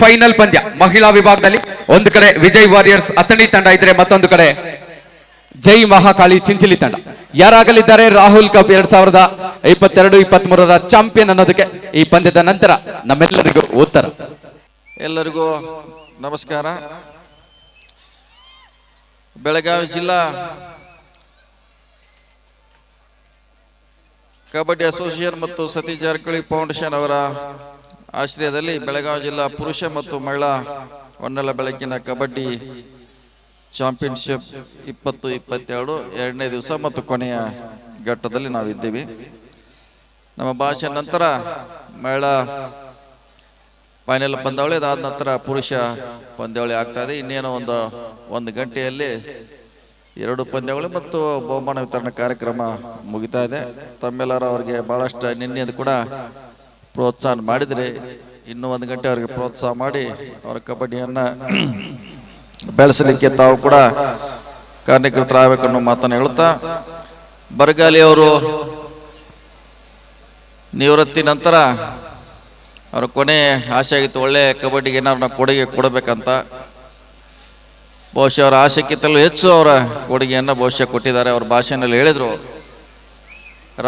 Final ಪಂದ್ಯ. ಮಹಿಳಾ ವಿಭಾಗದಲ್ಲಿ ಒಂದು ಕಡೆ ವಿಜಯ್ ವಾರಿಯರ್ಸ್ ಅಥಣಿ ತಂಡ ಇದ್ರೆ ಮತ್ತೊಂದು ಕಡೆ ಜೈ ಮಹಾಕಾಳಿ ಚಿಂಚಿಲಿ ತಂಡ. ಯಾರಾಗಲಿದ್ದಾರೆ? ರಾಹುಲ್ ಕಪ್ ಎರಡ್ ಸಾವಿರದ ಇಪ್ಪತ್ತೆರಡು ಇಪ್ಪತ್ತ್ ಮೂರರ ಚಾಂಪಿಯನ್ ಅನ್ನೋದಕ್ಕೆ ಈ ಪಂದ್ಯದ ನಂತರ ನಮ್ಮೆಲ್ಲರಿಗೂ ಉತ್ತರ. ಎಲ್ಲರಿಗೂ ನಮಸ್ಕಾರ. ಬೆಳಗಾವಿ ಜಿಲ್ಲಾ ಕಬಡ್ಡಿ ಅಸೋಸಿಯೇಷನ್ ಮತ್ತು ಸತೀಶ್ ಜಾರಕಿಹೊಳಿ ಫೌಂಡೇಶನ್ ಅವರ ಆಶ್ರಯದಲ್ಲಿ ಬೆಳಗಾವಿ ಜಿಲ್ಲಾ ಪುರುಷ ಮತ್ತು ಮಹಿಳಾ ಹೊನ್ನಲ ಬೆಳಕಿನ ಕಬಡ್ಡಿ ಚಾಂಪಿಯನ್ಶಿಪ್ ಇಪ್ಪತ್ತು ಇಪ್ಪತ್ತೆರಡು ಎರಡನೇ ದಿವಸ ಮತ್ತು ಕೊನೆಯ ಘಟ್ಟದಲ್ಲಿ ನಾವಿದ್ದೀವಿ. ನಮ್ಮ ಭಾಷೆ ನಂತರ ಮಹಿಳಾ ಫೈನಲ್ ಪಂದ್ಯಾವಳಿ ಅದಾದ ನಂತರ ಪುರುಷ ಪಂದ್ಯಾವಳಿ ಆಗ್ತಾ ಇದೆ. ಇನ್ನೇನೋ ಒಂದು ಒಂದು ಗಂಟೆಯಲ್ಲಿ ಎರಡು ಪಂದ್ಯಾವಳಿ ಮತ್ತು ಬಹುಮಾನ ವಿತರಣಾ ಕಾರ್ಯಕ್ರಮ ಮುಗಿತಾ ಇದೆ. ತಮ್ಮೆಲ್ಲರ ಅವರಿಗೆ ಬಹಳಷ್ಟು ನಿನ್ನೆದು ಕೂಡ ಪ್ರೋತ್ಸಾಹ ಮಾಡಿದರೆ ಇನ್ನೂ ಒಂದು ಗಂಟೆ ಅವರಿಗೆ ಪ್ರೋತ್ಸಾಹ ಮಾಡಿ ಅವರ ಕಬಡ್ಡಿಯನ್ನು ಬೆಳೆಸಲಿಕ್ಕೆ ತಾವು ಕೂಡ ಕಾರ್ಯಕರ್ತರಾಗಬೇಕನ್ನೋ ಮಾತನ್ನು ಹೇಳುತ್ತಾ, ಬರಗಾಲಿ ಅವರು ನಿವೃತ್ತಿ ನಂತರ ಅವರ ಕೊನೆ ಆಸೆ ಆಗಿತ್ತು, ಒಳ್ಳೆ ಕಬಡ್ಡಿಗೆ ಏನಾದ್ರು ನಾವು ಕೊಡುಗೆ ಕೊಡಬೇಕಂತ. ಬಹುಶಃ ಅವರ ಆಸೆಕ್ಕಿಂತಲೂ ಹೆಚ್ಚು ಅವರ ಕೊಡುಗೆಯನ್ನು ಬಹುಶಃ ಕೊಟ್ಟಿದ್ದಾರೆ. ಅವ್ರ ಭಾಷೆನಲ್ಲಿ ಹೇಳಿದರು.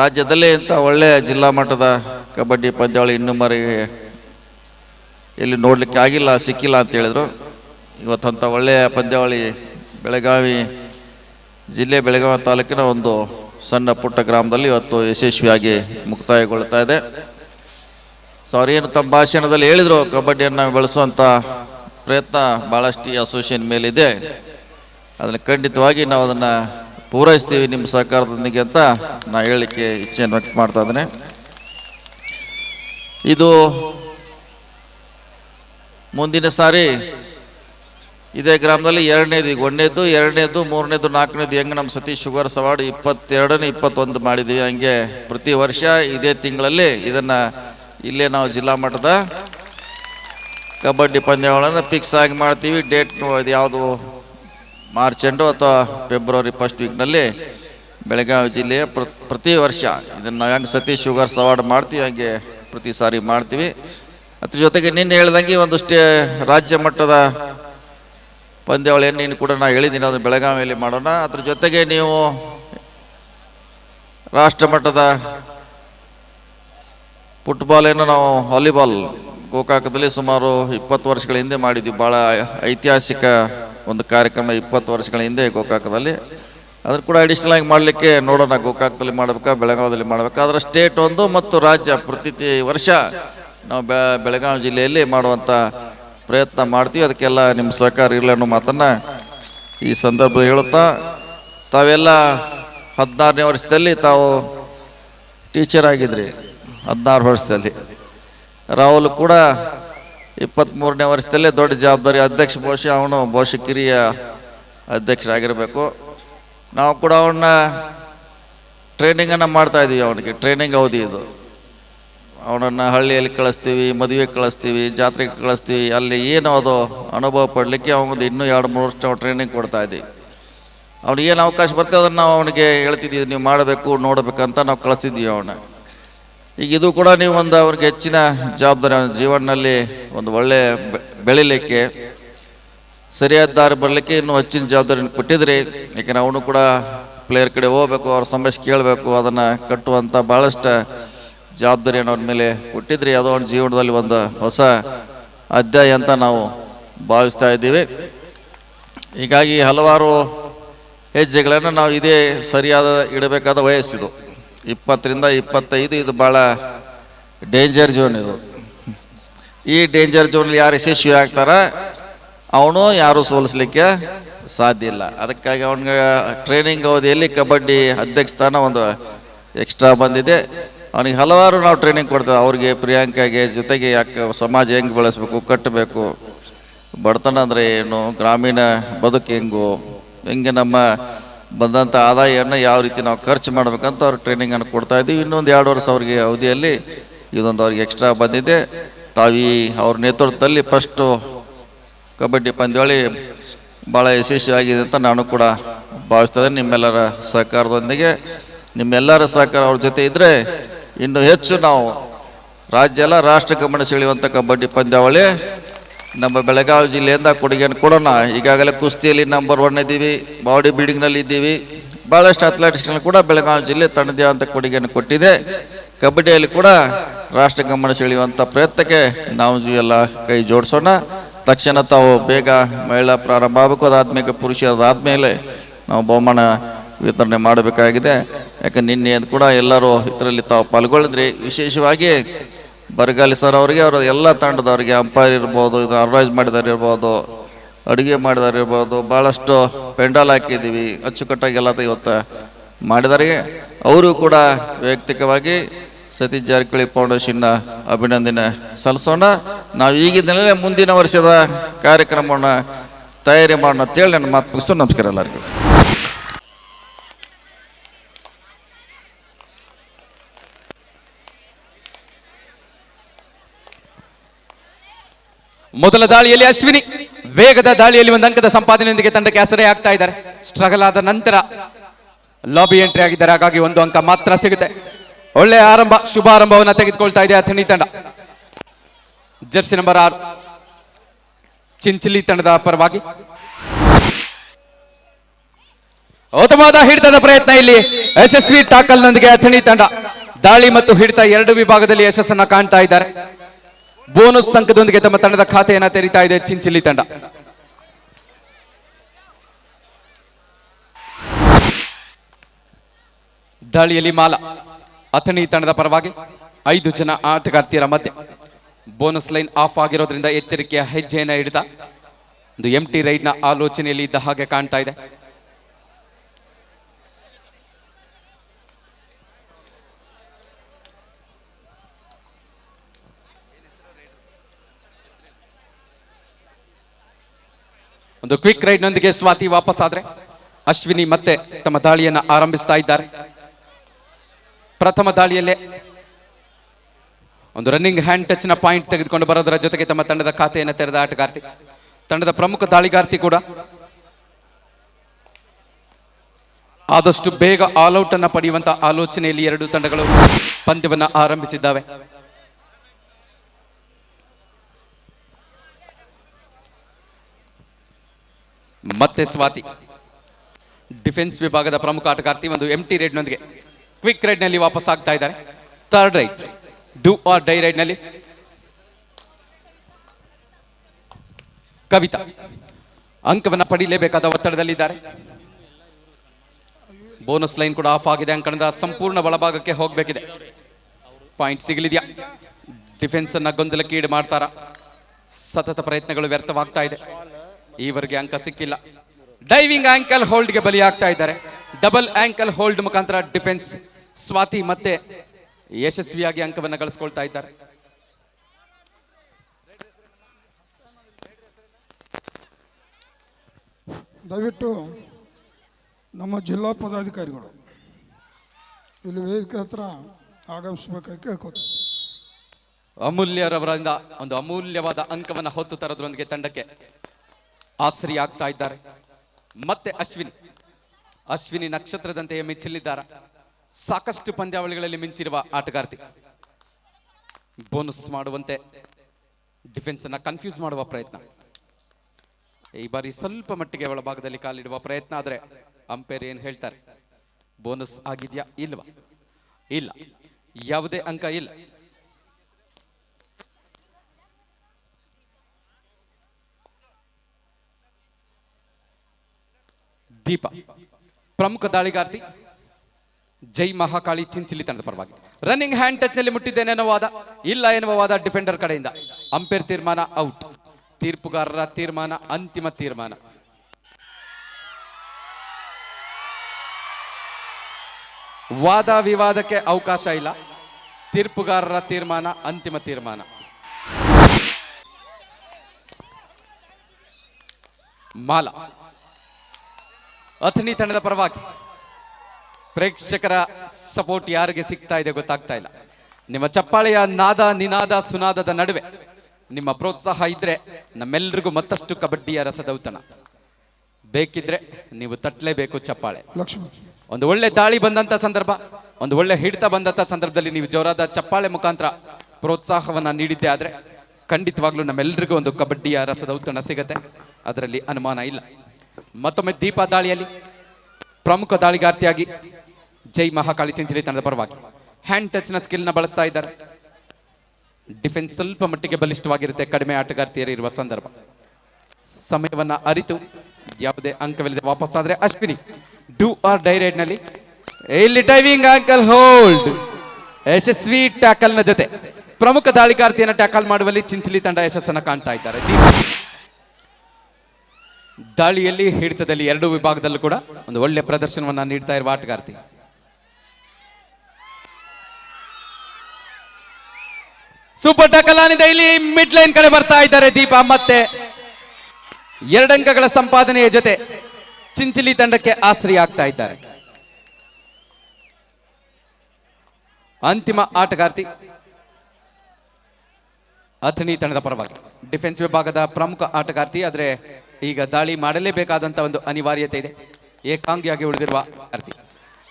ರಾಜ್ಯದಲ್ಲೇ ಇಂಥ ಒಳ್ಳೆಯ ಜಿಲ್ಲಾ ಮಟ್ಟದ ಕಬಡ್ಡಿ ಪಂದ್ಯಾವಳಿ ಇನ್ನೂ ಮರಿಗೆ ಎಲ್ಲಿ ನೋಡಲಿಕ್ಕೆ ಆಗಿಲ್ಲ, ಸಿಕ್ಕಿಲ್ಲ ಅಂತ ಹೇಳಿದರು. ಇವತ್ತಂಥ ಒಳ್ಳೆಯ ಪಂದ್ಯಾವಳಿ ಬೆಳಗಾವಿ ಜಿಲ್ಲೆ ಬೆಳಗಾವಿ ತಾಲೂಕಿನ ಒಂದು ಸಣ್ಣ ಪುಟ್ಟ ಗ್ರಾಮದಲ್ಲಿ ಇವತ್ತು ಯಶಸ್ವಿಯಾಗಿ ಮುಕ್ತಾಯಗೊಳ್ತಾ ಇದೆ. ಸೊ ಅವ್ರೇನು ತಮ್ಮ ಭಾಷಣದಲ್ಲಿ ಹೇಳಿದರು, ಕಬಡ್ಡಿಯನ್ನು ಬೆಳೆಸುವಂಥ ಪ್ರಯತ್ನ ಭಾಳಷ್ಟು ಈ ಅಸೋಸಿಯೇಷನ್ ಮೇಲಿದೆ. ಅದನ್ನು ಖಂಡಿತವಾಗಿ ನಾವು ಅದನ್ನು ಪೂರೈಸ್ತೀವಿ ನಿಮ್ಮ ಸಹಕಾರದೊಂದಿಗೆ ಅಂತ ನಾ ಹೇಳಲಿಕ್ಕೆ ಇಚ್ಛೆಯನ್ನು ವ್ಯಕ್ತ ಮಾಡ್ತಾ ಇದ್ದೇನೆ. ಇದು ಮುಂದಿನ ಸಾರಿ ಇದೇ ಗ್ರಾಮದಲ್ಲಿ ಎರಡನೇದು ಈಗ ಒಂದನೇದು ಎರಡನೇದು, ಮೂರನೇದು, ನಾಲ್ಕನೇದು, ಹೆಂಗೆ ನಮ್ಮ ಸತೀಶ್ ಶುಗರ್ ಸವಾರ್ಡ್ ಇಪ್ಪತ್ತೆರಡನೇ, ಇಪ್ಪತ್ತೊಂದು ಮಾಡಿದ್ದೀವಿ ಹಂಗೆ ಪ್ರತಿ ವರ್ಷ ಇದೇ ತಿಂಗಳಲ್ಲಿ ಇದನ್ನು ಇಲ್ಲೇ ನಾವು ಜಿಲ್ಲಾ ಮಟ್ಟದ ಕಬಡ್ಡಿ ಪಂದ್ಯಾವಳಿಯನ್ನು ಫಿಕ್ಸ್ ಆಗಿ ಮಾಡ್ತೀವಿ. ಡೇಟ್ ಇದು ಯಾವುದು ಮಾರ್ಚ್ ಎಂಡು ಅಥವಾ ಫೆಬ್ರವರಿ ಫಸ್ಟ್ ವೀಕ್ನಲ್ಲಿ ಬೆಳಗಾವಿ ಜಿಲ್ಲೆಯ ಪ್ರ- ಪ್ರತಿ ವರ್ಷ ಇದನ್ನು ನಾವು ಹೆಂಗೆ ಸತೀಶ್ ಶುಗರ್ಸ್ ಅವಾರ್ಡ್ ಮಾಡ್ತೀವಿ ಹಂಗೆ ಪ್ರತಿ ಸಾರಿ ಮಾಡ್ತೀವಿ. ಅದ್ರ ಜೊತೆಗೆ ನಿನ್ನೆ ಹೇಳ್ದಂಗೆ ಒಂದಷ್ಟೇ ರಾಜ್ಯ ಮಟ್ಟದ ಪಂದ್ಯಾವಳಿಯನ್ನು ನೀನು ಕೂಡ ನಾನು ಹೇಳಿದ್ದೀನಿ, ಅದನ್ನು ಬೆಳಗಾವಿಯಲ್ಲಿ ಮಾಡೋಣ. ಅದ್ರ ಜೊತೆಗೆ ನೀವು ರಾಷ್ಟ್ರ ಮಟ್ಟದ ಫುಟ್ಬಾಲ್ ಏನು ನಾವು ವಾಲಿಬಾಲ್ ಗೋಕಾಕದಲ್ಲಿ ಸುಮಾರು ಇಪ್ಪತ್ತು ವರ್ಷಗಳ ಹಿಂದೆ ಮಾಡಿದ್ವಿ. ಭಾಳ ಐತಿಹಾಸಿಕ ಒಂದು ಕಾರ್ಯಕ್ರಮ ಇಪ್ಪತ್ತು ವರ್ಷಗಳ ಹಿಂದೆ ಗೋಕಾಕದಲ್ಲಿ. ಅದನ್ನು ಕೂಡ ಅಡಿಷನಲ್ ಆಗಿ ಮಾಡಲಿಕ್ಕೆ ನೋಡೋಣ, ಗೋಕಾಕದಲ್ಲಿ ಮಾಡಬೇಕಾ ಬೆಳಗಾವಿಯಲ್ಲಿ ಮಾಡಬೇಕಾ? ಆದರೆ ಸ್ಟೇಟ್ ಒಂದು ಮತ್ತು ರಾಜ್ಯ ಪ್ರತಿ ವರ್ಷ ನಾವು ಬೆಳಗಾವಿ ಜಿಲ್ಲೆಯಲ್ಲಿ ಮಾಡುವಂಥ ಪ್ರಯತ್ನ ಮಾಡ್ತೀವಿ. ಅದಕ್ಕೆಲ್ಲ ನಿಮ್ಮ ಸಹಕಾರ ಇರಲಿ ಅನ್ನೋ ಮಾತನ್ನು ಈ ಸಂದರ್ಭ ಹೇಳುತ್ತಾ, ತಾವೆಲ್ಲ ಹದಿನಾರನೇ ವರ್ಷದಲ್ಲಿ ತಾವು ಟೀಚರ್ ಆಗಿದ್ರಿ. ಹದಿನಾರು ವರ್ಷದಲ್ಲಿ. ರಾಹುಲ್ ಕೂಡ ಇಪ್ಪತ್ತ್ಮೂರನೇ ವರ್ಷದಲ್ಲೇ ದೊಡ್ಡ ಜವಾಬ್ದಾರಿ ಅಧ್ಯಕ್ಷ ಬಹುಶಃ ಅವನು ಬಹುಶಃ ಕಿರಿಯ ಅಧ್ಯಕ್ಷರಾಗಿರಬೇಕು. ನಾವು ಕೂಡ ಅವನ್ನ ಟ್ರೈನಿಂಗನ್ನು ಮಾಡ್ತಾ ಇದ್ದೀವಿ ಅವನಿಗೆ ಟ್ರೈನಿಂಗ್ ಅವಧಿ ಇದು. ಅವನನ್ನು ಹಳ್ಳಿಯಲ್ಲಿ ಕಳಿಸ್ತೀವಿ ಮದುವೆಗೆ ಕಳಿಸ್ತೀವಿ, ಜಾತ್ರೆಗೆ ಕಳಿಸ್ತೀವಿ, ಅಲ್ಲಿ ಏನು ಅದು ಅನುಭವ ಪಡಲಿಕ್ಕೆ ಅವನಿಗೆ ಇನ್ನೂ ಎರಡು, ಮೂರು ವರ್ಷ ಟ್ರೈನಿಂಗ್ ಕೊಡ್ತಾ ಇದ್ದೀವಿ ಅವ್ನಿಗೆ ಏನು ಅವಕಾಶ ಬರ್ತದೆ ಅದನ್ನು ನಾವು ಅವನಿಗೆ ಹೇಳ್ತಿದ್ದೀವಿ, ನೀವು ಮಾಡಬೇಕು, ನೋಡಬೇಕಂತ ನಾವು ಕಳಿಸ್ತಿದ್ದೀವಿ ಅವನ. ಈಗ ಇದು ಕೂಡ ನೀವು ಒಂದು ಅವ್ರಿಗೆ ಹೆಚ್ಚಿನ ಜವಾಬ್ದಾರಿ ಜೀವನದಲ್ಲಿ ಒಂದು ಒಳ್ಳೆ ಬೆ- ಬೆಳಿಲಿಕ್ಕೆ ಸರಿಯಾದ ದಾರಿ ಬರಲಿಕ್ಕೆ ಇನ್ನೂ ಹೆಚ್ಚಿನ ಜವಾಬ್ದಾರಿಯನ್ನು ಕೊಟ್ಟಿದ್ರಿ. ಯಾಕೆಂದ್ರೆ ಅವನು ಕೂಡ ಪ್ಲೇಯರ್ ಕಡೆ ಹೋಗ್ಬೇಕು, ಅವ್ರ ಸಮಸ್ಯೆ ಕೇಳಬೇಕು, ಅದನ್ನು ಕಟ್ಟುವಂಥ ಭಾಳಷ್ಟು ಜವಾಬ್ದಾರಿಯನ್ನು ಅವ್ರ ಮೇಲೆ ಕೊಟ್ಟಿದ್ರಿ. ಅದು ಒಂದು ಜೀವನದಲ್ಲಿ ಒಂದು ಹೊಸ ಅಧ್ಯಾಯ ಅಂತ ನಾವು ಭಾವಿಸ್ತಾ ಇದ್ದೀವಿ. ಹೀಗಾಗಿ ಹಲವಾರು ಹೆಜ್ಜೆಗಳನ್ನು ನಾವು ಇದೇ ಸರಿಯಾದ ಇಡಬೇಕಾದ ವಯಸ್ಸಿದು ಇಪ್ಪತ್ತರಿಂದ ಇಪ್ಪತ್ತೈದು ಇದು ಭಾಳ ಡೇಂಜರ್ ಝೋನ್ ಇದು. ಈ ಡೇಂಜರ್ ಝೋನಲ್ಲಿ ಯಾರು ಯಶಸ್ವಿ ಆಗ್ತಾರ ಅವನು ಯಾರು ಸೋಲಿಸ್ಲಿಕ್ಕೆ ಸಾಧ್ಯ ಇಲ್ಲ. ಅದಕ್ಕಾಗಿ ಅವನಿಗೆ ಟ್ರೈನಿಂಗ್ ಅವಧಿಯಲ್ಲಿ ಕಬಡ್ಡಿ ಅಧ್ಯಕ್ಷ ಸ್ಥಾನ ಒಂದು ಎಕ್ಸ್ಟ್ರಾ ಬಂದಿದೆ. ಅವನಿಗೆ ಹಲವಾರು ನಾವು ಟ್ರೈನಿಂಗ್ ಕೊಡ್ತೇವೆ. ಅವ್ರಿಗೆ ಪ್ರಿಯಾಂಕಾಗೆ ಜೊತೆಗೆ ಯಾಕೆ ಸಮಾಜ ಹೆಂಗೆ ಬೆಳೆಸ್ಬೇಕು ಕಟ್ಟಬೇಕು ಬಡತನ ಅಂದರೆ ಏನು, ಗ್ರಾಮೀಣ ಬದುಕು ಹೆಂಗು, ಹೆಂಗೆ ನಮ್ಮ ಬಂದಂಥ ಆದಾಯವನ್ನು ಯಾವ ರೀತಿ ನಾವು ಖರ್ಚು ಮಾಡಬೇಕಂತ ಅವ್ರಿಗೆ ಟ್ರೈನಿಂಗನ್ನು ಕೊಡ್ತಾ ಇದ್ದೀವಿ. ಇನ್ನೊಂದು ಎರಡು ವರ್ಷ ಅವ್ರಿಗೆ ಅವಧಿಯಲ್ಲಿ ಇದೊಂದು ಅವ್ರಿಗೆ ಎಕ್ಸ್ಟ್ರಾ ಬಂದಿದೆ. ತಾವು ಅವ್ರ ನೇತೃತ್ವದಲ್ಲಿ ಫಸ್ಟು ಕಬಡ್ಡಿ ಪಂದ್ಯಾವಳಿ ಭಾಳ ಯಶಸ್ವಿಯಾಗಿದೆ ಅಂತ ನಾನು ಕೂಡ ಭಾವಿಸ್ತೇನೆ. ನಿಮ್ಮೆಲ್ಲರ ಸಹಕಾರದೊಂದಿಗೆ, ನಿಮ್ಮೆಲ್ಲರ ಸಹಕಾರ ಅವ್ರ ಜೊತೆ ಇದ್ದರೆ ಇನ್ನು ಹೆಚ್ಚು ನಾವು ರಾಜ್ಯ ಎಲ್ಲ ರಾಷ್ಟ್ರ ಗಮನ ಸೆಳೆಯುವಂಥ ಕಬಡ್ಡಿ ಪಂದ್ಯಾವಳಿ ನಮ್ಮ ಬೆಳಗಾವಿ ಜಿಲ್ಲೆಯಿಂದ ಕೊಡುಗೆಯನ್ನು ಕೊಡೋಣ. ಈಗಾಗಲೇ ಕುಸ್ತಿಯಲ್ಲಿ ನಂಬರ್ ಒನ್ ಇದ್ದೀವಿ, ಬಾಡಿ ಬಿಲ್ಡಿಂಗ್ನಲ್ಲಿ ಇದ್ದೀವಿ. ಭಾಳಷ್ಟು ಅಥ್ಲೆಟಿಕ್ಸ್ನಲ್ಲಿ ಕೂಡ ಬೆಳಗಾವಿ ಜಿಲ್ಲೆ ತನ್ನದೇ ಅಂತ ಕೊಡುಗೆಯನ್ನು ಕೊಟ್ಟಿದೆ. ಕಬಡ್ಡಿಯಲ್ಲಿ ಕೂಡ ರಾಷ್ಟ್ರ ಗಮನ ಸೆಳೆಯುವಂಥ ಪ್ರಯತ್ನಕ್ಕೆ ನಾವು ಎಲ್ಲ ಕೈ ಜೋಡಿಸೋಣ. ತಕ್ಷಣ ತಾವು ಬೇಗ ಮಹಿಳಾ ಪ್ರಾರಂಭ ಆಗಬೇಕು ಅದಾದ್ಮೇಲೆ ಪುರುಷರಾದ್ಮೇಲೆ ನಾವು ಬಹುಮಾನ ವಿತರಣೆ ಮಾಡಬೇಕಾಗಿದೆ. ಯಾಕೆ ನಿನ್ನೆ ಅದು ಕೂಡ ಎಲ್ಲರೂ ಇದರಲ್ಲಿ ತಾವು ಪಾಲ್ಗೊಳ್ಳಿದ್ರಿ ವಿಶೇಷವಾಗಿ ಬರಗಾಲಿ ಸರ್ ಅವರಿಗೆ, ಅವರ ಎಲ್ಲ ತಂಡದವರಿಗೆ ಅಂಪೈರ್ ಇರ್ಬೋದು, ಇದು ಅರ್ವೈಸ್ ಮಾಡಿದವ್ರು ಇರ್ಬೋದು, ಅಡುಗೆ ಮಾಡಿದವ್ರು ಇರ್ಬೋದು ಭಾಳಷ್ಟು ಪೆಂಡಾಲ್ ಹಾಕಿದ್ದೀವಿ, ಅಚ್ಚುಕಟ್ಟಾಗಿ ಎಲ್ಲ ಇವತ್ತು ಮಾಡಿದವರಿಗೆ ಅವರು ಕೂಡ ವೈಯಕ್ತಿಕವಾಗಿ ಸತೀಶ್ ಜಾರಕಿಹೊಳಿ ಫೌಂಡೇಶನ್ನ ಅಭಿನಂದನೆ ಸಲ್ಲಿಸೋಣ. ನಾವು ಈಗಿದ್ದಲೇ ಮುಂದಿನ ವರ್ಷದ ಕಾರ್ಯಕ್ರಮವನ್ನು ತಯಾರಿ ಮಾಡೋಣ ಅಂತೇಳಿ ನನ್ನ ಮಾತು ಮುಗಿಸ್ತು. ನಮಸ್ಕಾರ ಎಲ್ಲರಿಗೂ. ಮೊದಲ ದಾಳಿಯಲ್ಲಿ ಅಶ್ವಿನಿ, ವೇಗದ ದಾಳಿಯಲ್ಲಿ ಒಂದು ಅಂಕದ ಸಂಪಾದನೆಯೊಂದಿಗೆ ತಂಡಕ್ಕೆ ಹೆಸರೇ ಆಗ್ತಾ ಇದ್ದಾರೆ. ಸ್ಟ್ರಗಲ್ ಆದ ನಂತರ ಲಾಬಿ ಎಂಟ್ರಿ ಆಗಿದ್ದಾರೆ. ಹಾಗಾಗಿ ಒಂದು ಅಂಕ ಮಾತ್ರ ಸಿಗುತ್ತೆ. ಒಳ್ಳೆಯ ಆರಂಭ, ಶುಭಾರಂಭವನ್ನು ತೆಗೆದುಕೊಳ್ತಾ ಇದೆ ಅಥಣಿ ತಂಡ. ಜರ್ಸಿ ನಂಬರ್ ಆರು, ಚಿಂಚಲಿ ತಂಡದ ಪರವಾಗಿ. ಉತ್ತಮವಾದ ಹಿಡಿತದ ಪ್ರಯತ್ನ ಇಲ್ಲಿ. ಯಶಸ್ವಿ ಟಾಕಲ್ನೊಂದಿಗೆ ಅಥಣಿ ತಂಡ ದಾಳಿ ಮತ್ತು ಹಿಡಿತ ಎರಡು ವಿಭಾಗದಲ್ಲಿ ಯಶಸ್ಸನ್ನ ಕಾಣ್ತಾ ಇದ್ದಾರೆ. ಬೋನಸ್ ಸಂಕದೊಂದಿಗೆ ತಮ್ಮ ತಂಡದ ಖಾತೆಯನ್ನ ತೆರೀತಾ ಇದೆ ಚಿಂಚಲಿ ತಂಡ. ದಾಳಿಯಲ್ಲಿ ಮಾಲ. ಅಥಣಿ ತಂಡದ ಪರವಾಗಿ ಐದು ಜನ ಆಟಗಾರ್ತಿಯರ ಮಧ್ಯೆ ಬೋನಸ್ ಲೈನ್ ಆಫ್ ಆಗಿರೋದ್ರಿಂದ ಎಚ್ಚರಿಕೆಯ ಹೆಜ್ಜೆಯನ್ನ ಹಿಡಿದ ಒಂದು ಎಂ ಟಿ ರೈಡ್ನ ಆಲೋಚನೆಯಲ್ಲಿ ಇದ್ದ ಹಾಗೆ ಕಾಣ್ತಾ ಇದೆ. ಒಂದು ಕ್ವಿಕ್ ರೈಡ್ ನೊಂದಿಗೆ ಸ್ವಾತಿ ವಾಪಸ್ ಆದ್ರೆ ಅಶ್ವಿನಿ ಮತ್ತೆ ತಮ್ಮ ದಾಳಿಯನ್ನ ಆರಂಭಿಸ್ತಾ ಇದ್ದಾರೆ. ಪ್ರಥಮ ದಾಳಿಯಲ್ಲೇ ಒಂದು ರನ್ನಿಂಗ್ ಹ್ಯಾಂಡ್ ಟಚ್ನ ಪಾಯಿಂಟ್ ತೆಗೆದುಕೊಂಡು ಬರೋದರ ಜೊತೆಗೆ ತಮ್ಮ ತಂಡದ ಖಾತೆಯನ್ನು ತೆರೆದ ಆಟಗಾರ್ತಿ. ತಂಡದ ಪ್ರಮುಖ ದಾಳಿಗಾರ್ತಿ ಕೂಡ. ಆದಷ್ಟು ಬೇಗ ಆಲ್ಔಟ್ ಅನ್ನ ಪಡೆಯುವಂತ ಆಲೋಚನೆಯಲ್ಲಿ ಎರಡು ತಂಡಗಳು ಪಂದ್ಯವನ್ನು ಆರಂಭಿಸಿದ್ದಾವೆ. ಮತ್ತೆ ಸ್ವಾತಿ. ಡಿಫೆನ್ಸ್ ವಿಭಾಗದ ಪ್ರಮುಖ ಆಟಗಾರ್ತಿ ಒಂದು ಎಂಟಿ ರೇಡ್ನೊಂದಿಗೆ ಕ್ವಿಕ್ ರೈಡ್ನಲ್ಲಿ ವಾಪಸ್ ಆಗ್ತಾ ಇದ್ದಾರೆ. Third raid do or die ರೈಡ್ನಲ್ಲಿ Kavita, ಅಂಕವನ್ನ ಪಡೀಲೇಬೇಕಾದ ಒತ್ತಡದಲ್ಲಿದ್ದಾರೆ. ಬೋನಸ್ ಲೈನ್ ಕೂಡ ಆಫ್ ಆಗಿದೆ. ಅಂಕಣದ ಸಂಪೂರ್ಣ ಒಳಭಾಗಕ್ಕೆ ಹೋಗಬೇಕಿದೆ. ಪಾಯಿಂಟ್ ಸಿಗಲಿದೆಯಾ? ಡಿಫೆನ್ಸ್ ಅನ್ನ ಗೊಂದಲಕ್ಕೆ ಈಡು ಮಾಡ್ತಾರ? ಸತತ ಪ್ರಯತ್ನಗಳು ವ್ಯರ್ಥವಾಗ್ತಾ ಇದೆ. ಈವರೆಗೆ ಅಂಕ ಸಿಕ್ಕಿಲ್ಲ. ಡೈವಿಂಗ್ ಆಂಕಲ್ ಹೋಲ್ಡ್ಗೆ ಬಲಿಯಾಗ್ತಾ ಇದ್ದಾರೆ. ಡಬಲ್ ಆಂಕಲ್ ಹೋಲ್ಡ್ ಮುಖಾಂತರ ಡಿಫೆನ್ಸ್ ಸ್ವಾತಿ ಮತ್ತೆ ಯಶಸ್ವಿಯಾಗಿ ಅಂಕವನ್ನು ಗಳಿಸ್ಕೊಳ್ತಾ ಇದ್ದಾರೆ. ದಯವಿಟ್ಟು ನಮ್ಮ ಜಿಲ್ಲಾ ಪದಾಧಿಕಾರಿಗಳು ಇಲ್ಲಿ ವೇದಿಕೆ ಹತ್ರ ಆಗಮಿಸಬೇಕಾಗಿ ಕೇಳ್ಕೊತಾರೆ ಅಮೂಲ್ಯರವರಿಂದ ಒಂದು ಅಮೂಲ್ಯವಾದ ಅಂಕವನ್ನು ಹೊತ್ತು ತರೋದ್ರೊಂದಿಗೆ ತಂಡಕ್ಕೆ ಆಸರಿ ಆಗ್ತಾ ಇದ್ದಾರೆ. ಮತ್ತೆ ಅಶ್ವಿನಿ ಅಶ್ವಿನಿ ನಕ್ಷತ್ರದಂತೆಯೇ ಮಿಂಚಲಿದ್ದಾರೆ ಸಾಕಷ್ಟು ಪಂದ್ಯಾವಳಿಗಳಲ್ಲಿ ಮಿಂಚಿರುವ ಆಟಗಾರ್ತಿ. ಬೋನಸ್ ಮಾಡುವಂತೆ ಡಿಫೆನ್ಸ್ ಅನ್ನ ಕನ್ಫ್ಯೂಸ್ ಮಾಡುವ ಪ್ರಯತ್ನ. ಈ ಬಾರಿ ಸ್ವಲ್ಪ ಮಟ್ಟಿಗೆ ಒಳಭಾಗದಲ್ಲಿ ಕಾಲಿಡುವ ಪ್ರಯತ್ನ ಆದ್ರೆ ಅಂಪೈರ್ ಏನ್ ಹೇಳ್ತಾರೆ? ಬೋನಸ್ ಆಗಿದ್ಯಾ? ಇಲ್ವಾ? ಇಲ್ಲ. ಯಾವುದೇ ಅಂಕ ಇಲ್ಲ. ದೀಪ. ಪ್ರಮುಖ ದಾಳಿಗಾರ್ತಿ. ಜೈ ಮಹಾಕಾಳಿ ಚಿಂಚಿಲಿ ತಂಡದ ಪರವಾಗಿ. ರನ್ನಿಂಗ್ ಹ್ಯಾಂಡ್ ಟಚ್ನಲ್ಲಿ ಮುಟ್ಟಿದ್ದೇನೆ ಎನ್ನುವ ವಾದ ಇಲ್ಲ ಎನ್ನುವ ವಾದ ಡಿಫೆಂಡರ್ ಕಡೆಯಿಂದ. ಅಂಪೇರ್ ತೀರ್ಮಾನ ಔಟ್ ತೀರ್ಪುಗಾರರ ತೀರ್ಮಾನ, ಅಂತಿಮ ತೀರ್ಮಾನ. ವಾದ ವಿವಾದಕ್ಕೆ ಅವಕಾಶ ಇಲ್ಲ. ತೀರ್ಪುಗಾರರ ತೀರ್ಮಾನ, ಅಂತಿಮ ತೀರ್ಮಾನ. ಮಾಲ. ಅಥಣಿ ತಂಡದ ಪರವಾಗಿ. ಪ್ರೇಕ್ಷಕರ ಸಪೋರ್ಟ್ ಯಾರಿಗೆ ಸಿಗ್ತಾ ಇದೆ ಗೊತ್ತಾಗ್ತಾ ಇಲ್ಲ. ನಿಮ್ಮ ಚಪ್ಪಾಳೆಯ ನಾದ ನಿನಾದ ಸುನಾದದ ನಡುವೆ ನಿಮ್ಮ ಪ್ರೋತ್ಸಾಹ ಇದ್ರೆ ನಮ್ಮೆಲ್ಲರಿಗೂ ಮತ್ತಷ್ಟು ಕಬಡ್ಡಿಯ ರಸದೌತಣ. ಬೇಕಿದ್ರೆ ನೀವು ತಟ್ಟಲೇಬೇಕು ಚಪ್ಪಾಳೆ. ಲಕ್ಷ್ಮಿ ಒಂದು ಒಳ್ಳೆ ದಾಳಿ ಬಂದಂತ ಸಂದರ್ಭ ಒಂದು ಒಳ್ಳೆ ಹಿಡಿತ ಬಂದಂತ ಸಂದರ್ಭದಲ್ಲಿ ನೀವು ಜೋರಾದ ಚಪ್ಪಾಳೆ ಮುಖಾಂತರ ಪ್ರೋತ್ಸಾಹವನ್ನ ನೀಡಿದ್ದೆ ಆದ್ರೆ ಖಂಡಿತವಾಗ್ಲೂ ನಮ್ಮೆಲ್ಲರಿಗೂ ಒಂದು ಕಬಡ್ಡಿಯ ರಸದ ಔತಣ ಸಿಗತ್ತೆ. ಅದರಲ್ಲಿ ಅನುಮಾನ ಇಲ್ಲ. ಮತ್ತೊಮ್ಮೆ ದೀಪ ದಾಳಿಯಲ್ಲಿ ಪ್ರಮುಖ ದಾಳಿಗಾರ್ತಿಯಾಗಿ ಜೈ ಮಹಾಕಾಳಿ ಚಂಚಲಿ ತಂಡದ ಪರವಾಗಿ. ಹ್ಯಾಂಡ್ ಟಚ್ನ ಸ್ಕಿಲ್ನ ಬಳಸ್ತಾ ಇದ್ದಾರೆ. ಡಿಫೆನ್ಸ್ ಸ್ವಲ್ಪ ಮಟ್ಟಿಗೆ ಬಲಿಷ್ಠವಾಗಿರುತ್ತೆ. ಕಡಿಮೆ ಆಟಗಾರ್ತಿಯರು ಇರುವ ಸಂದರ್ಭ. ಸಮಯವನ್ನ ಅರಿತು ಯಾವುದೇ ಅಂಕವಿಲ್ಲದೆ ವಾಪಸ್ ಆದ್ರೆ ಅಶ್ವಿನಿ ಡೂ ಆರ್ ಡೈ ನಲ್ಲಿ. ಇಲ್ಲಿ ಡೈವಿಂಗ್ ಅಂಕಲ್ ಹೋಲ್ಡ್ ಯಶಸ್ವಿ ಟ್ಯಾಕಲ್ನ ಜೊತೆ. ಪ್ರಮುಖ ದಾಳಿಗಾರ್ತಿಯನ್ನು ಟ್ಯಾಕಲ್ ಮಾಡುವಲ್ಲಿ ಚಿಂಚಲಿ ತಂಡ ಯಶಸ್ಸನ್ನ ಕಾಣ್ತಾ ಇದ್ದಾರೆ. ದಾಳಿಯಲ್ಲಿ ಹಿಡಿತದಲ್ಲಿ ಎರಡೂ ವಿಭಾಗದಲ್ಲೂ ಕೂಡ ಒಂದು ಒಳ್ಳೆ ಪ್ರದರ್ಶನವನ್ನ ನೀಡ್ತಾ ಇರುವ ಆಟಗಾರ್ತಿ. ಸೂಪರ್ ಟಕಲ್ ಆನಿದೆ ಇಲ್ಲಿ ಮಿಡ್ ಲೈನ್ ಕಡೆ ಬರ್ತಾ ಇದ್ದಾರೆ ದೀಪ, ಮತ್ತೆ ಎರಡಂಕಗಳ ಸಂಪಾದನೆಯ ಜೊತೆ ಚಿಂಚಿಲಿ ತಂಡಕ್ಕೆ ಆಶ್ರಯ ಆಗ್ತಾ ಇದ್ದಾರೆ. ಅಂತಿಮ ಆಟಗಾರ್ತಿ ಅಥಣಿ ತಂಡದ ಪರವಾಗಿ. ಡಿಫೆನ್ಸ್ ವಿಭಾಗದ ಪ್ರಮುಖ ಆಟಗಾರ್ತಿ, ಆದರೆ ಈಗ ದಾಳಿ ಮಾಡಲೇಬೇಕಾದಂತ ಒಂದು ಅನಿವಾರ್ಯತೆ ಇದೆ. ಏಕಾಂಗಿಯಾಗಿ ಉಳಿದಿರುವ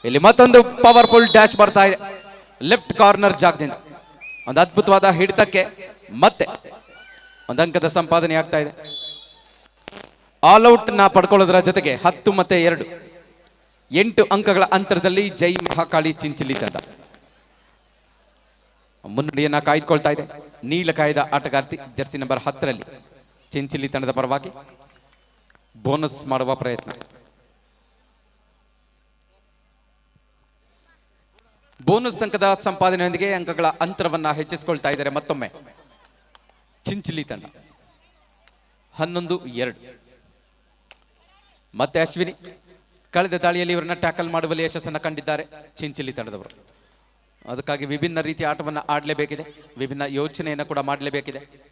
ಇಲ್ಲಿ ಮತ್ತೊಂದು ಪವರ್ಫುಲ್ ಡ್ಯಾಶ್ ಬರ್ತಾ ಇದೆ. ಲೆಫ್ಟ್ ಕಾರ್ನರ್ ಜಾಗದಿಂದ. ಒಂದು ಅದ್ಭುತವಾದ ಹಿಡಿತಕ್ಕೆ ಮತ್ತೆ ಒಂದು ಅಂಕದ ಸಂಪಾದನೆ ಆಗ್ತಾ ಇದೆ. ಆಲ್ ಔಟ್ನ ಪಡ್ಕೊಳ್ಳೋದ್ರ ಜೊತೆಗೆ ಹತ್ತು ಮತ್ತೆ ಎರಡು. ಎಂಟು ಅಂಕಗಳ ಅಂತರದಲ್ಲಿ ಜೈ ಮಹಾಕಾಳಿ ಚಿಂಚಿಲಿ ತಂಡ. ಮುನ್ನಡೆಯನ್ನ ಕಾಯ್ದುಕೊಳ್ತಾ ಇದೆ. ನೀಲ ಕಾಯ್ದ ಆಟಗಾರ್ತಿ ಜರ್ಸಿ ನಂಬರ್ ಹತ್ತರಲ್ಲಿ ಚಿಂಚಿಲಿ ತಂಡದ ಪರವಾಗಿ ಬೋನಸ್ ಮಾಡುವ ಪ್ರಯತ್ನ. ಬೋನಸ್ ಅಂಕದ ಸಂಪಾದನೆಯೊಂದಿಗೆ ಅಂಕಗಳ ಅಂತರವನ್ನ ಹೆಚ್ಚಿಸಿಕೊಳ್ತಾ ಇದ್ದಾರೆ ಮತ್ತೊಮ್ಮೆ. ಚಿಂಚಲಿ ತಂಡ. ಹನ್ನೊಂದು, ಎರಡು. ಮತ್ತೆ ಅಶ್ವಿನಿ. ಕಳೆದ ದಾಳಿಯಲ್ಲಿ ಇವರನ್ನ ಟ್ಯಾಕಲ್ ಮಾಡುವಲ್ಲಿ ಯಶಸ್ಸನ್ನು ಕಂಡಿದ್ದಾರೆ ಚಿಂಚಲಿ ತಂಡದವರು. ಅದಕ್ಕಾಗಿ ವಿಭಿನ್ನ ರೀತಿಯ ಆಟವನ್ನು ಆಡಲೇಬೇಕಿದೆ. ವಿಭಿನ್ನ ಯೋಚನೆಯನ್ನು ಕೂಡ ಮಾಡಲೇಬೇಕಿದೆ.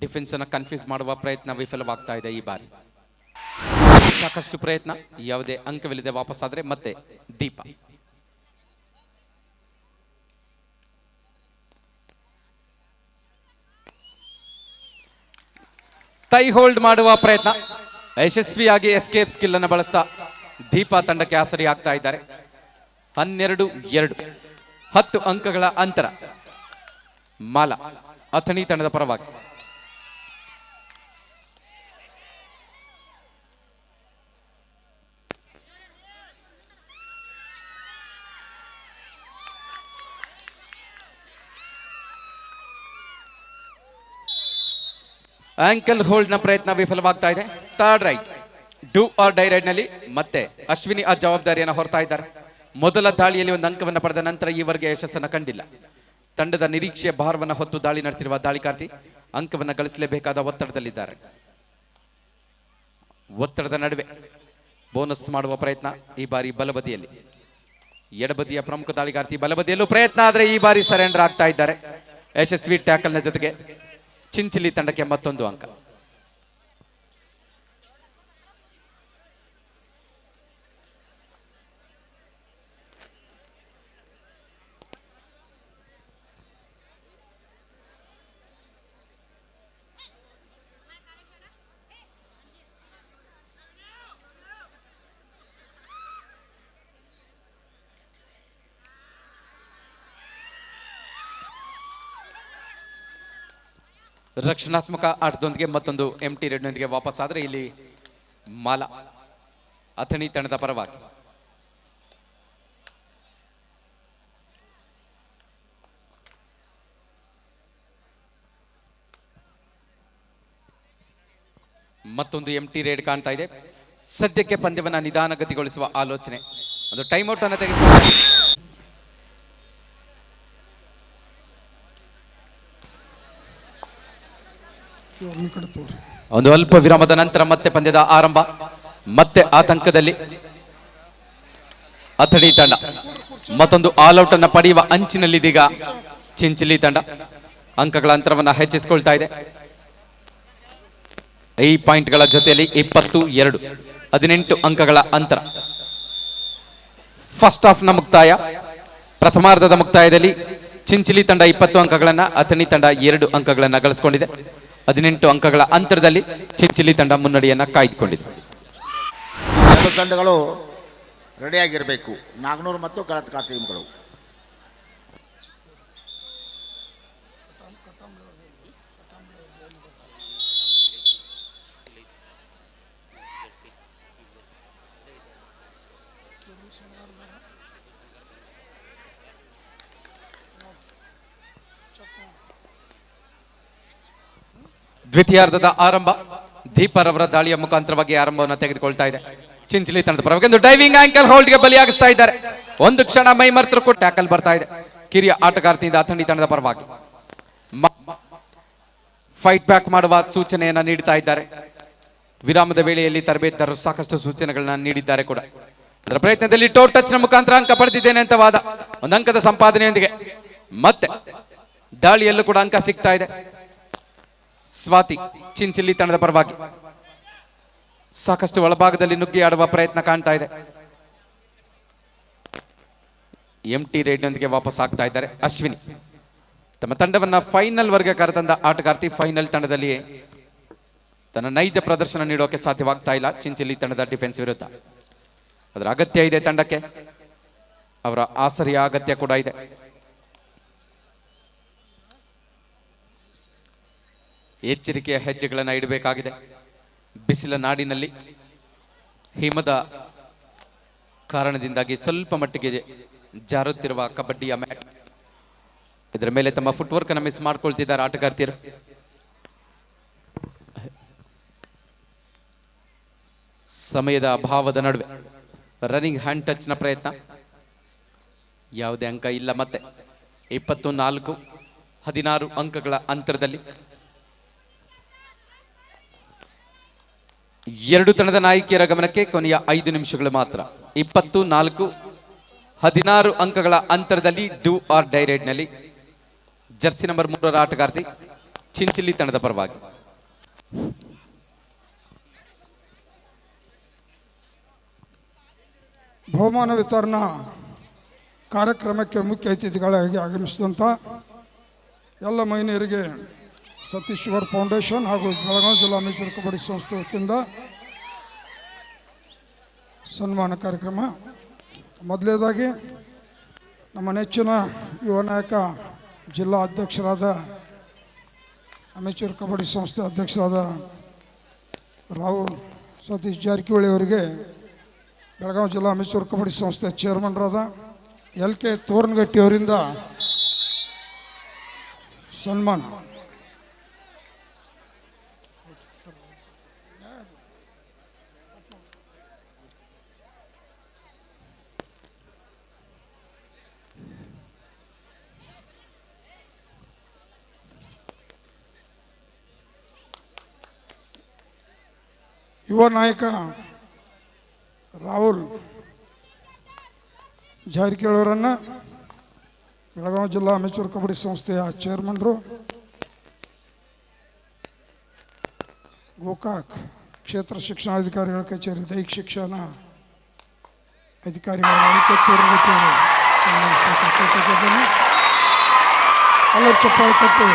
ಡಿಫೆನ್ಸ್ ಅನ್ನು ಕನ್ಫ್ಯೂಸ್ ಮಾಡುವ ಪ್ರಯತ್ನ ವಿಫಲವಾಗ್ತಾ ಇದೆ ಈ ಬಾರಿ. ಸಾಕಷ್ಟು ಪ್ರಯತ್ನ, ಯಾವುದೇ ಅಂಕವಿಲ್ಲದೆ ವಾಪಸ್ಸಾದ್ರೆ ಮತ್ತೆ ದೀಪ. ಟೈ ಹೋಲ್ಡ್ ಮಾಡುವ ಪ್ರಯತ್ನ. ಯಶಸ್ವಿಯಾಗಿ ಎಸ್ಕೇಪ್ ಸ್ಕಿಲ್ ಅನ್ನು ಬಳಸ್ತಾ ದೀಪ ತಂಡಕ್ಕೆ ಆಸರಿ ಆಗ್ತಾ ಇದ್ದಾರೆ. ಹನ್ನೆರಡು, ಎರಡು, ಹತ್ತು ಅಂಕಗಳ ಅಂತರ. ಮಾಲ, ಅಥಣಿ ತಂಡದ ಪರವಾಗಿ. ಆಂಕಲ್ ಹೋಲ್ಡ್ನ ಪ್ರಯತ್ನ ವಿಫಲವಾಗ್ತಾ ಇದೆ. Third raid do or die ರೈಡ್ನಲ್ಲಿ ಮತ್ತೆ ಅಶ್ವಿನಿ ಆ ಜವಾಬ್ದಾರಿಯನ್ನು ಹೊರತಾ ಇದ್ದಾರೆ. ಮೊದಲ ದಾಳಿಯಲ್ಲಿ ಒಂದು ಅಂಕವನ್ನು ಪಡೆದ ನಂತರ ಈವರೆಗೆ ಯಶಸ್ಸನ್ನು ಕಂಡಿಲ್ಲ. ತಂಡದ ನಿರೀಕ್ಷೆಯ ಭಾರವನ್ನು ಹೊತ್ತು ದಾಳಿ ನಡೆಸಿರುವ ದಾಳಿಕಾರ್ತಿ ಅಂಕವನ್ನು ಗಳಿಸಲೇಬೇಕಾದ ಒತ್ತಡದಲ್ಲಿದ್ದಾರೆ. ಒತ್ತಡದ ನಡುವೆ ಬೋನಸ್ ಮಾಡುವ ಪ್ರಯತ್ನ ಈ ಬಾರಿ ಬಲಬದಿಯಲ್ಲಿ. ಎಡಬದಿಯ ಪ್ರಮುಖ ದಾಳಿಗಾರ್ತಿ ಬಲಬದಿಯಲ್ಲೂ ಪ್ರಯತ್ನ ಆದರೆ ಈ ಬಾರಿ ಸರೆಂಡರ್ ಆಗ್ತಾ ಇದ್ದಾರೆ. ಯಶಸ್ವಿ ಟ್ಯಾಕಲ್ನ ಜೊತೆಗೆ ಚಿಂಚಿಲಿ ತಂಡಕ್ಕೆ ಮತ್ತೊಂದು ಅಂಕ. ರಕ್ಷಣಾತ್ಮಕ ಆಟದೊಂದಿಗೆ ಮತ್ತೊಂದು ಎಂ ಟಿ ರೆಡ್ನೊಂದಿಗೆ ವಾಪಸ್ ಆದರೆ ಇಲ್ಲಿ ಮಾಲ, ಅಥಣಿ ತಣದ ಪರವಾಗಿ. ಮತ್ತೊಂದು ಎಂ ಟಿ ರೇಡ್ ಕಾಣ್ತಾ ಇದೆ. ಸದ್ಯಕ್ಕೆ ಪಂದ್ಯವನ್ನು ನಿಧಾನಗತಿಗೊಳಿಸುವ ಆಲೋಚನೆ. ಒಂದು ಟೈಮ್ ಔಟ್ ಅನ್ನು ತೆಗೆದುಕೊಂಡು ಈ ಕಡೆ ತೋರಿ ಒಂದು ಅಲ್ಪ ವಿರಾಮದ ನಂತರ ಮತ್ತೆ ಪಂದ್ಯದ ಆರಂಭ, ಮತ್ತೆ ಆತಂಕದಲ್ಲಿ ಅಥಣಿ ತಂಡ. ಮತ್ತೊಂದು ಆಲ್ ಔಟ್ ಅನ್ನ ಪಡೆಯುವ ಅಂಚಿನಲ್ಲಿದೀಗ ಚಿಂಚಿಲಿ ತಂಡ. ಅಂಕಗಳ ಅಂತರವನ್ನು ಹೆಚ್ಚಿಸಿಕೊಳ್ತಾ ಇದೆ. ಈ ಪಾಯಿಂಟ್ಗಳ ಜೊತೆಯಲ್ಲಿ ಇಪ್ಪತ್ತು ಎರಡು, ಹದಿನೆಂಟು ಅಂಕಗಳ ಅಂತರ. ಫಸ್ಟ್ ಹಾಫ್ನ ಮುಕ್ತಾಯ. ಪ್ರಥಮಾರ್ಧದ ಮುಕ್ತಾಯದಲ್ಲಿ ಚಿಂಚಿಲಿ ತಂಡ ಇಪ್ಪತ್ತು ಅಂಕಗಳನ್ನು, ಅಥಣಿ ತಂಡ ಎರಡು ಅಂಕಗಳನ್ನು ಗಳಿಸಿಕೊಂಡಿದೆ. ಹದಿನೆಂಟು ಅಂಕಗಳ ಅಂತರದಲ್ಲಿ ಚಿಂಚಿಲಿ ತಂಡ ಮುನ್ನಡೆಯನ್ನ ಕಾಯ್ದುಕೊಂಡಿದೆ. ತಂಡಗಳು ರೆಡಿಯಾಗಿರಬೇಕು ನಾಗನೂರು ಮತ್ತು ಕಳತ್ಕಾ ಟೀಮ್ಗಳು. ದ್ವಿತೀಯಾರ್ಧದ ಆರಂಭ. ದೀಪರವರ ದಾಳಿಯ ಮುಖಾಂತರವಾಗಿ ಆರಂಭವನ್ನು ತೆಗೆದುಕೊಳ್ತಾ ಇದೆ. ಚಿಂಚಲಿ ತಂಡದ ಪರವಾಗಿ ಡೈವಿಂಗ್ ಆಂಕಲ್ ಹೋಲ್ಡ್ಗೆ ಬಲಿಯಾಗಿಸ್ತಾ ಇದ್ದಾರೆ. ಒಂದು ಕ್ಷಣ ಮೈ ಮರ್ತರು ಕೂಡ ಟ್ಯಾಕಲ್ ಬರ್ತಾ ಇದೆ. ಕಿರಿಯ ಆಟಗಾರ್ತಿಯಿಂದ ಅಥಣಿ ತಂಡದ ಪರವಾಗಿ. ಫೈಟ್ ಬ್ಯಾಕ್ ಮಾಡುವ ಸೂಚನೆಯನ್ನ ನೀಡ್ತಾ ಇದ್ದಾರೆ. ವಿರಾಮದ ವೇಳೆಯಲ್ಲಿ ತರಬೇತಿದಾರರು ಸಾಕಷ್ಟು ಸೂಚನೆಗಳನ್ನ ನೀಡಿದ್ದಾರೆ ಕೂಡ. ಅದರ ಪ್ರಯತ್ನದಲ್ಲಿ ಟೋರ್ ಟಚ್ನ ಮುಖಾಂತರ ಅಂಕ ಪಡೆದಿದ್ದೇನೆ ಅಂತ ವಾದ. ಒಂದು ಅಂಕದ ಸಂಪಾದನೆಯೊಂದಿಗೆ. ಮತ್ತೆ ದಾಳಿಯಲ್ಲೂ ಕೂಡ ಅಂಕ ಸಿಗ್ತಾ ಇದೆ. ಸ್ವಾತಿ ಚಿಂಚಿಲ್ಲಿ ತಂಡದ ಪರವಾಗಿ. ಸಾಕಷ್ಟು ಒಳಭಾಗದಲ್ಲಿ ನುಗ್ಗಿ ಆಡುವ ಪ್ರಯತ್ನ ಕಾಣ್ತಾ ಇದೆ. ಎಂ ಟಿ ರೇಡ್ನೊಂದಿಗೆ ವಾಪಸ್ ಆಗ್ತಾ ಇದ್ದಾರೆ ಅಶ್ವಿನಿ. ತಮ್ಮ ತಂಡವನ್ನ ಫೈನಲ್ ವರ್ಗ ಕರೆತಂದ ಆಟಗಾರ್ತಿ ಫೈನಲ್ ತಂಡದಲ್ಲಿ ತನ್ನ ನೈಜ ಪ್ರದರ್ಶನ ನೀಡೋಕೆ ಸಾಧ್ಯವಾಗ್ತಾ ಇಲ್ಲ ಚಿಂಚಿಲ್ಲಿ ತಂಡದ ಡಿಫೆನ್ಸ್ ವಿರುದ್ಧ. ಅದರ ಅಗತ್ಯ ಇದೆ ತಂಡಕ್ಕೆ. ಅವರ ಆಸರಿಯ ಅಗತ್ಯ ಕೂಡ ಇದೆ. ಎಚ್ಚರಿಕೆಯ ಹೆಜ್ಜೆಗಳನ್ನು ಇಡಬೇಕಾಗಿದೆ. ಬಿಸಿಲ ನಾಡಿನಲ್ಲಿ ಹಿಮದ ಕಾರಣದಿಂದಾಗಿ ಸ್ವಲ್ಪ ಮಟ್ಟಿಗೆ ಜಾರುತ್ತಿರುವ ಕಬಡ್ಡಿಯ ಮ್ಯಾಟ್ ಇದರ ಮೇಲೆ ತಮ್ಮ ಫುಟ್ವರ್ಕ್ ಅನ್ನು ಮಿಸ್ ಮಾಡ್ಕೊಳ್ತಿದ್ದಾರೆ ಆಟಗಾರ್ತಿಯರು. ಸಮಯದ ಅಭಾವದ ನಡುವೆ ರನ್ನಿಂಗ್ ಹ್ಯಾಂಡ್ ಟಚ್ನ ಪ್ರಯತ್ನ. ಯಾವುದೇ ಅಂಕ ಇಲ್ಲ ಮತ್ತೆ. ಇಪ್ಪತ್ತು ನಾಲ್ಕು ಹದಿನಾರು ಅಂಕಗಳ ಅಂತರದಲ್ಲಿ ಎರಡು ತಂಡದ ನಾಯಕಿಯರ ಗಮನಕ್ಕೆ ಕೊನೆಯ ಐದು ನಿಮಿಷಗಳು ಮಾತ್ರ. ಇಪ್ಪತ್ತು, ನಾಲ್ಕು, ಹದಿನಾರು ಅಂಕಗಳ ಅಂತರದಲ್ಲಿ ಡೂ ಆರ್ ಡೈರೈಡ್ನಲ್ಲಿ. ಜರ್ಸಿ ನಂಬರ್ ಮೂರರ ಆಟಗಾರ್ತಿ ಚಿಂಚಿಲಿ ತಂಡದ ಪರವಾಗಿ. ಬಹುಮಾನ ವಿತರಣಾ ಕಾರ್ಯಕ್ರಮಕ್ಕೆ ಮುಖ್ಯ ಅತಿಥಿಗಳಾಗಿ ಆಗಮಿಸಿದಂಥ ಎಲ್ಲ ಮಹಿಳೆಯರಿಗೆ ಸತೀಶ್ವರ್ ಫೌಂಡೇಶನ್ ಹಾಗೂ ಬೆಳಗಾವಿ ಜಿಲ್ಲಾ ಮೈಸೂರು ಕಬಡ್ಡಿ ಸಂಸ್ಥೆ ವತಿಯಿಂದ ಸನ್ಮಾನ ಕಾರ್ಯಕ್ರಮ. ಮೊದಲನೇದಾಗಿ ನಮ್ಮ ನೆಚ್ಚಿನ ಯುವ ನಾಯಕ, ಜಿಲ್ಲಾ ಅಧ್ಯಕ್ಷರಾದ ಅಮೇಚೂರು ಕಬಡ್ಡಿ ಸಂಸ್ಥೆ ಅಧ್ಯಕ್ಷರಾದ ರಾಹುಲ್ ಸತೀಶ್ ಜಾರಕಿಹೊಳಿ ಅವರಿಗೆ ಬೆಳಗಾವಿ ಜಿಲ್ಲಾ ಅಮೇಚೂರು ಕಬಡ್ಡಿ ಸಂಸ್ಥೆ ಚೇರ್ಮನ್ರಾದ ಎಲ್ ಕೆ ತೋರನಗಟ್ಟಿ ಅವರಿಂದ ಸನ್ಮಾನ. ಯುವ ನಾಯಕ ರಾಹುಲ್ ಜಾರಕಿಹೊಳಿ ಅವರನ್ನು ಬೆಳಗಾವಿ ಜಿಲ್ಲಾ ಅಮೆಚೂರ್ ಕಬಡ್ಡಿ ಸಂಸ್ಥೆಯ ಚೇರ್ಮನ್ರು ಗೋಕಾಕ್ ಕ್ಷೇತ್ರ ಶಿಕ್ಷಣಾಧಿಕಾರಿಗಳ ಕಚೇರಿ ದೈಹಿಕ ಶಿಕ್ಷಣ ಅಧಿಕಾರಿಗಳ. ಎಲ್ಲರೂ ಚಪ್ಪಾಳೆ ತಟ್ಟು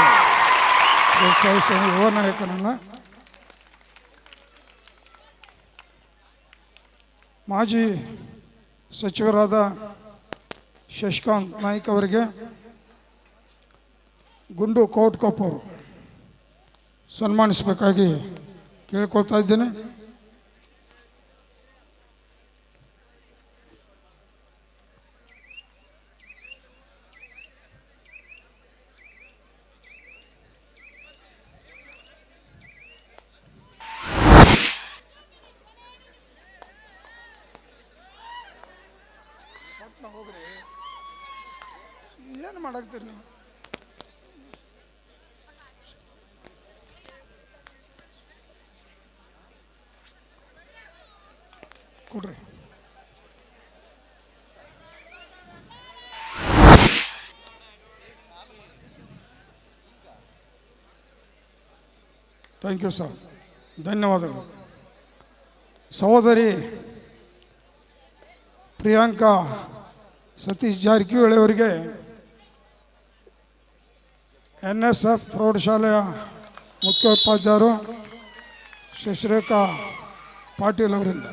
ಯುವ ನಾಯಕನನ್ನು ಮಾಜಿ ಸಚಿವರಾದ ಶಶಿಕಾಂತ್ ನಾಯ್ಕ್ ಅವರಿಗೆ ಗುಂಡು ಅವರು ಸನ್ಮಾನಿಸಬೇಕಾಗಿ ಕೇಳ್ಕೊಳ್ತಾ ಇದ್ದೇನೆ. ಏನು ಮಾಡಾಕ್ತೀರಿ? ನೀವು ಕೊಡ್ರಿ. ಥ್ಯಾಂಕ್ ಯು ಸರ್ ಧನ್ಯವಾದಗಳು. ಸಹೋದರಿ ಪ್ರಿಯಾಂಕಾ ಸತೀಶ್ ಜಾರಕಿಹೊಳಿ ಅವರಿಗೆ ಎನ್ ಎಸ್ ಎಫ್ ಪ್ರೌಢಶಾಲೆಯ ಮುಖ್ಯೋಪಾಧ್ಯಾಯರು ಶಶಿರೇಖಾ ಪಾಟೀಲ್ ಅವರಿಂದ.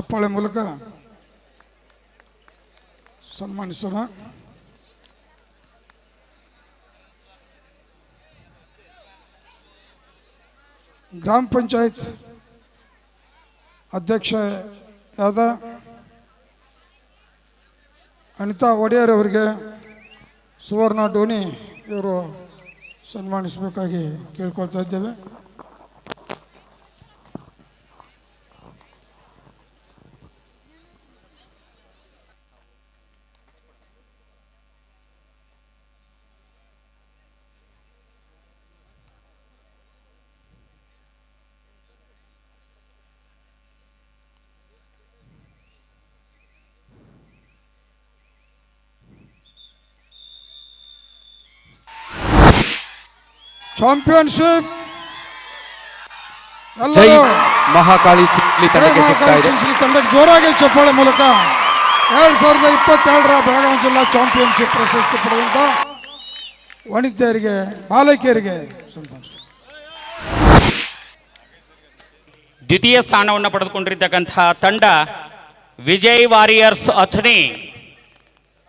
ಚಪ್ಪಾಳೆ ಮೂಲಕ. ಸನ್ಮಾನಿಸೋಣ. ಗ್ರಾಮ ಪಂಚಾಯತ್ ಅಧ್ಯಕ್ಷ ಆದ ಅನಿತಾ ಒಡೆಯರ್ ಅವರಿಗೆ ಸುವರ್ಣ ಡೋನಿ ಇವರು ಸನ್ಮಾನಿಸಬೇಕಾಗಿ ಕೇಳ್ಕೊಳ್ತಾ ಇದ್ದೇವೆ. ಚಾಂಪಿಯನ್ಶಿಪ್ ಜೈ ಮಹಾಕಾಳಿ ಚಿಂಚಲಿ ತಂಡಕ್ಕೆ ಸಿಗ್ತಾ ಇದೆ. ಚಿಂಚಲಿ ತಂಡಕ್ಕೆ ಜೋರಾಗಿ ಚಪ್ಪಾಳೆ ಮೂಲಕ ಎರಡ್ ಸಾವಿರದ ಇಪ್ಪತ್ತೆರಡರ ಬೆಳಗಾವಿ ಜಿಲ್ಲಾ ಚಾಂಪಿಯನ್ಶಿಪ್ ಪ್ರಶಸ್ತಿ ಪಡೆದಂತ ವನಿತೆಯರಿಗೆ ಬಾಲಕಿಯರಿಗೆ ದ್ವಿತೀಯ ಸ್ಥಾನವನ್ನು ಪಡೆದುಕೊಂಡಿರ್ತಕ್ಕಂತಹ ತಂಡ ವಿಜಯ್ ವಾರಿಯರ್ಸ್ ಅಥಣಿ.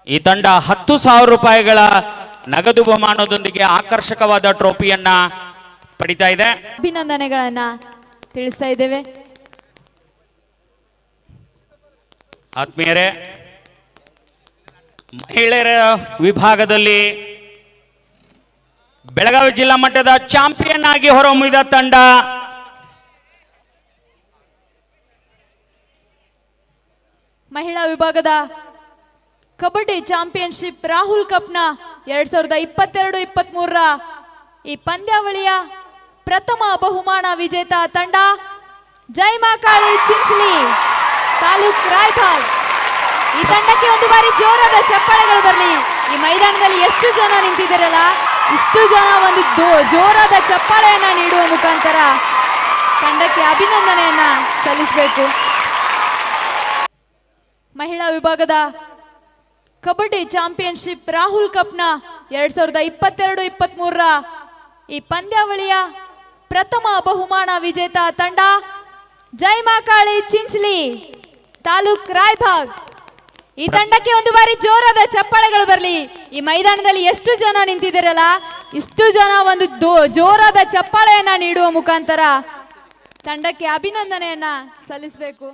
ಈ ತಂಡ ಹತ್ತು ಸಾವಿರ ರೂಪಾಯಿಗಳ ನಗದು ಬಹುಮಾನದೊಂದಿಗೆ ಆಕರ್ಷಕವಾದ ಟ್ರೋಫಿಯನ್ನ ಪಡಿತಾ ಇದೆ. ಅಭಿನಂದನೆಗಳನ್ನ ತಿಳಿಸ್ತಾ ಇದ್ದೇವೆ. ಆತ್ಮೀಯರೇ ಮಹಿಳೆಯರ ವಿಭಾಗದಲ್ಲಿ ಬೆಳಗಾವಿ ಜಿಲ್ಲಾ ಮಟ್ಟದ ಚಾಂಪಿಯನ್ ಆಗಿ ಹೊರಹೊಮ್ಮಿದ ತಂಡ ಮಹಿಳಾ ವಿಭಾಗದ ಕಬಡ್ಡಿ ಚಾಂಪಿಯನ್ಶಿಪ್ ರಾಹುಲ್ ಕಪ್ನ ಎರಡ್ ಸಾವಿರದ ಇಪ್ಪತ್ತೆರಡು ಇಪ್ಪತ್ತ್ ಮೂರರ ಈ ಪಂದ್ಯಾವಳಿಯ ಪ್ರಥಮ ಬಹುಮಾನ ವಿಜೇತ ತಂಡ ಜೈ ಮಾಕಾಳಿ ಚಿಂಚಲಿ ತಾಲೂಕ್ ರಾಯ್ಬಾಲ್ ಈ ತಂಡಕ್ಕೆ ಒಂದು ಬಾರಿ ಜೋರಾದ ಚಪ್ಪಾಳೆಗಳು ಬರಲಿ. ಈ ಮೈದಾನದಲ್ಲಿ ಎಷ್ಟು ಜನ ನಿಂತಿದ್ದೀರಲ್ಲ? ಇಷ್ಟು ಜನ ಒಂದು ಜೋರಾದ ಚಪ್ಪಾಳೆಯನ್ನ ನೀಡುವ ಮುಖಾಂತರ ತಂಡಕ್ಕೆ ಅಭಿನಂದನೆಯನ್ನ ಸಲ್ಲಿಸಬೇಕು. ಮಹಿಳಾ ವಿಭಾಗದ ಕಬಡ್ಡಿ ಚಾಂಪಿಯನ್ಶಿಪ್ ರಾಹುಲ್ ಕಪ್ನ ಎರಡ್ ಸಾವಿರದ ಇಪ್ಪತ್ತೆರಡು ಇಪ್ಪತ್ತ್ ಮೂರರ ಈ ಪಂದ್ಯಾವಳಿಯ ಪ್ರಥಮ ಬಹುಮಾನ ವಿಜೇತ ತಂಡ ಜೈ ಮಾಕಾಳಿ ಚಿಂಚ್ಲಿ ತಾಲೂಕ್ ರಾಯ್ಭಾಗ್. ಈ ತಂಡಕ್ಕೆ ಒಂದು ಬಾರಿ ಜೋರಾದ ಚಪ್ಪಾಳೆಗಳು ಬರಲಿ. ಈ ಮೈದಾನದಲ್ಲಿ ಎಷ್ಟು ಜನ ನಿಂತಿದ್ದೀರಲ್ಲ? ಇಷ್ಟು ಜನ ಒಂದು ಜೋರಾದ ಚಪ್ಪಾಳೆಯನ್ನ ನೀಡುವ ಮುಖಾಂತರ ತಂಡಕ್ಕೆ ಅಭಿನಂದನೆಯನ್ನ ಸಲ್ಲಿಸಬೇಕು.